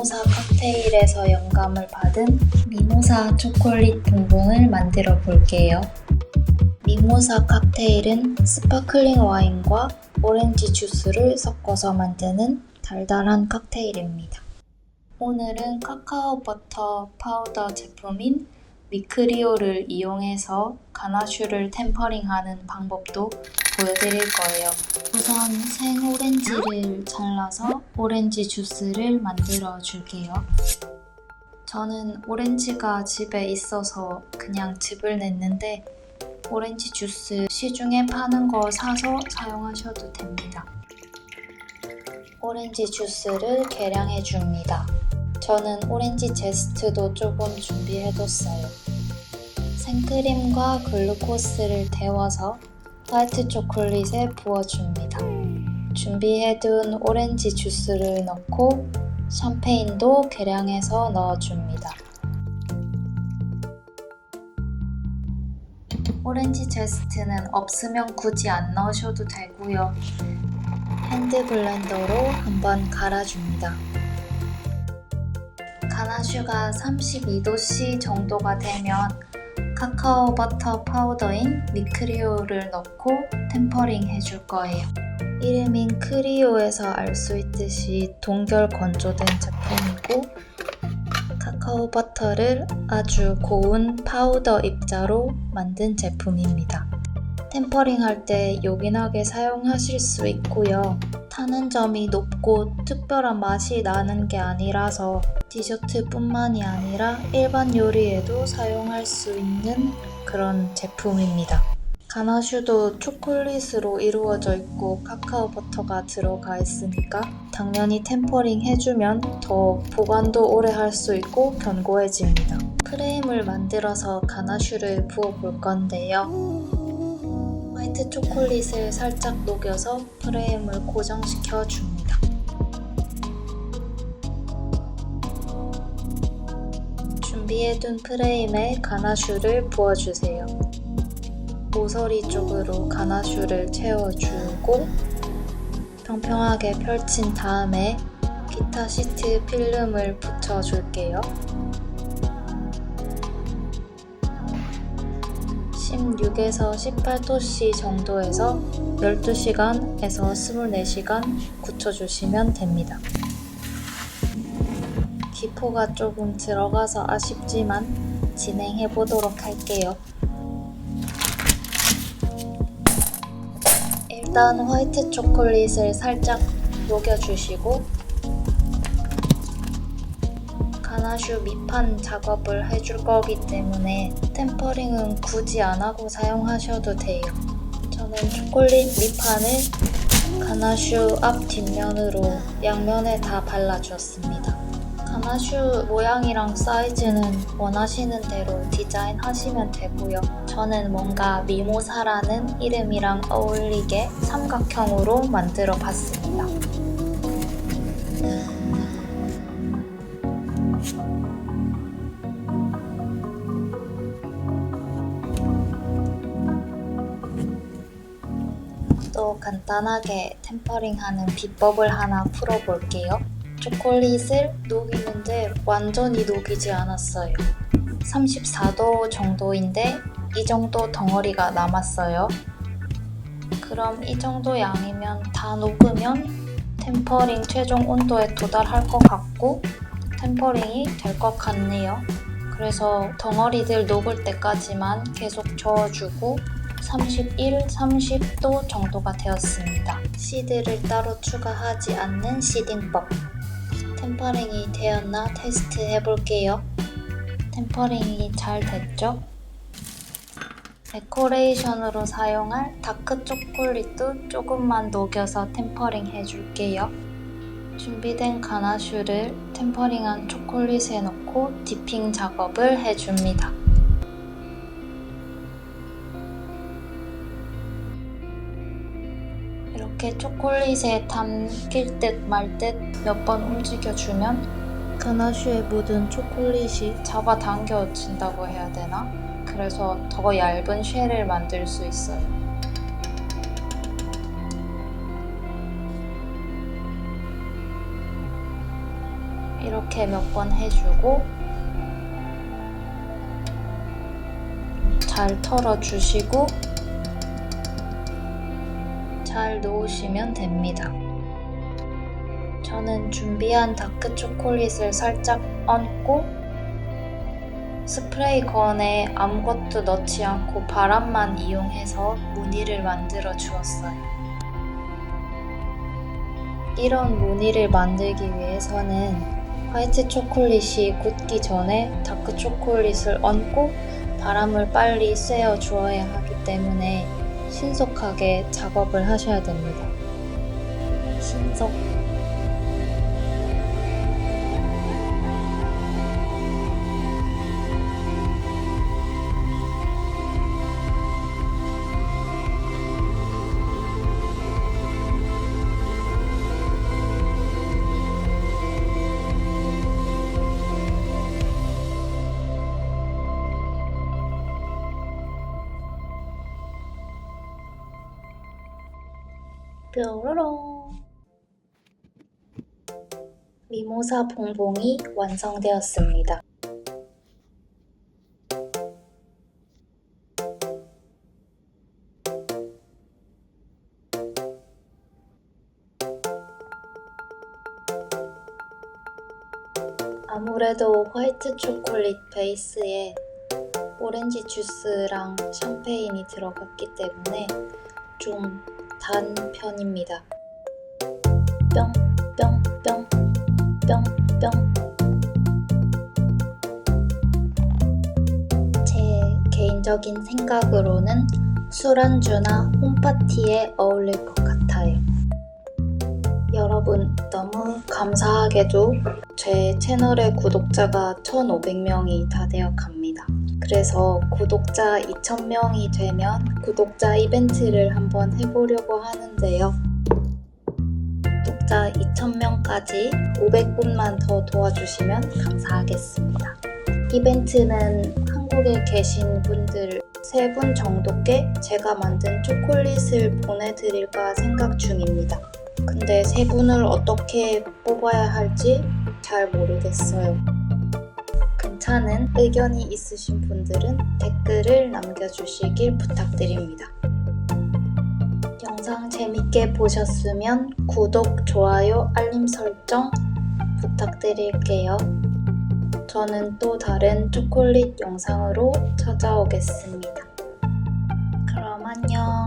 미모사 칵테일에서 영감을 받은 미모사 초콜릿 봉봉을 만들어 볼게요. 미모사 칵테일은 스파클링 와인과 오렌지 주스를 섞어서 만드는 달달한 칵테일입니다. 오늘은 카카오 버터 파우더 제품인 미크리오를 이용해서 가나슈를 템퍼링하는 방법도 보여드릴 거예요. 우선 생 오렌지 를 잘라서 오렌지 주스를 만들어 줄게요. 저는 오렌지가 집에 있어서 그냥 즙을 냈는데 오렌지 주스 시중에 파는 거 사서 사용하셔도 됩니다. 오렌지 주스를 계량해 줍니다. 저는 오렌지 제스트도 조금 준비해 뒀어요. 생크림과 글루코스를 데워서 화이트 초콜릿에 부어줍니다. 준비해둔 오렌지 주스를 넣고 샴페인도 계량해서 넣어줍니다. 오렌지 제스트는 없으면 굳이 안 넣으셔도 되고요. 핸드 블렌더로 한번 갈아줍니다. 가나슈가 32도씨 정도가 되면 카카오 버터 파우더인 미크리오를 넣고 템퍼링 해줄 거예요. 이름인 크리오에서 알 수 있듯이 동결 건조된 제품이고 카카오 버터를 아주 고운 파우더 입자로 만든 제품입니다. 템퍼링 할 때 요긴하게 사용하실 수 있고요. 타는 점이 높고 특별한 맛이 나는 게 아니라서 디저트뿐만이 아니라 일반 요리에도 사용할 수 있는 그런 제품입니다. 가나슈도 초콜릿으로 이루어져 있고 카카오 버터가 들어가 있으니까 당연히 템퍼링 해주면 더 보관도 오래 할 수 있고 견고해집니다. 프레임을 만들어서 가나슈를 부어 볼 건데요. 화이트 초콜릿을 살짝 녹여서 프레임을 고정시켜 줍니다. 준비해둔 프레임에 가나슈를 부어주세요. 모서리 쪽으로 가나슈를 채워주고 평평하게 펼친 다음에 기타 시트 필름을 붙여줄게요. 16에서 18도씨 정도에서 12시간에서 24시간 굳혀주시면 됩니다. 기포가 조금 들어가서 아쉽지만 진행해 보도록 할게요. 일단 화이트 초콜릿을 살짝 녹여주시고 가나슈 밑판 작업을 해줄 거기 때문에 템퍼링은 굳이 안 하고 사용하셔도 돼요. 저는 초콜릿 밑판을 가나슈 앞 뒷면으로 양면에 다 발라주었습니다. 가나슈 모양이랑 사이즈는 원하시는 대로 디자인 하시면 되고요. 저는 뭔가 미모사라는 이름이랑 어울리게 삼각형으로 만들어 봤습니다. 또 간단하게 템퍼링하는 비법을 하나 풀어볼게요. 초콜릿을 녹이는데 완전히 녹이지 않았어요. 34도 정도인데 이 정도 덩어리가 남았어요. 그럼 이 정도 양이면 다 녹으면 템퍼링 최종 온도에 도달할 것 같고 템퍼링이 될 것 같네요. 그래서 덩어리들 녹을 때까지만 계속 저어주고 31, 30도 정도가 되었습니다. 시드를 따로 추가하지 않는 시딩법. 템퍼링이 되었나 테스트 해볼게요. 템퍼링이 잘 됐죠? 데코레이션으로 사용할 다크 초콜릿도 조금만 녹여서 템퍼링 해줄게요. 준비된 가나슈를 템퍼링한 초콜릿에 넣고 디핑 작업을 해줍니다. 이렇게 초콜릿에 담길 듯 말 듯 몇 번 움직여주면 가나슈에 묻은 초콜릿이 잡아당겨진다고 해야 되나? 그래서 더 얇은 쉘을 만들 수 있어요. 이렇게 몇 번 해주고 잘 털어주시고 잘 놓으시면 됩니다. 저는 준비한 다크 초콜릿을 살짝 얹고 스프레이 건에 아무것도 넣지 않고 바람만 이용해서 무늬를 만들어 주었어요. 이런 무늬를 만들기 위해서는 화이트 초콜릿이 굳기 전에 다크 초콜릿을 얹고 바람을 빨리 쐬어 주어야 하기 때문에 신속하게 작업을 하셔야 됩니다. 신속. 뾰로롱. 미모사 봉봉이 완성되었습니다. 아무래도 화이트 초콜릿 베이스에 오렌지 주스랑 샴페인이 들어갔기 때문에 좀 단 편입니다. 뿅, 뿅, 뿅, 뿅, 뿅. 제 개인적인 생각으로는 술안주나 홈파티에 어울릴 것 같아요. 여러분, 너무 감사하게도 제 채널의 구독자가 1,500명이 다 되어 갑니다. 그래서 구독자 2,000명이 되면 구독자 이벤트를 한번 해보려고 하는데요. 구독자 2,000명까지 500분만 더 도와주시면 감사하겠습니다. 이벤트는 한국에 계신 분들 3분 정도께 제가 만든 초콜릿을 보내드릴까 생각 중입니다. 근데 세 분을 어떻게 뽑아야 할지 잘 모르겠어요. 괜찮은 의견이 있으신 분들은 댓글을 남겨주시길 부탁드립니다. 영상 재밌게 보셨으면 구독, 좋아요, 알림 설정 부탁드릴게요. 저는 또 다른 초콜릿 영상으로 찾아오겠습니다. 그럼 안녕.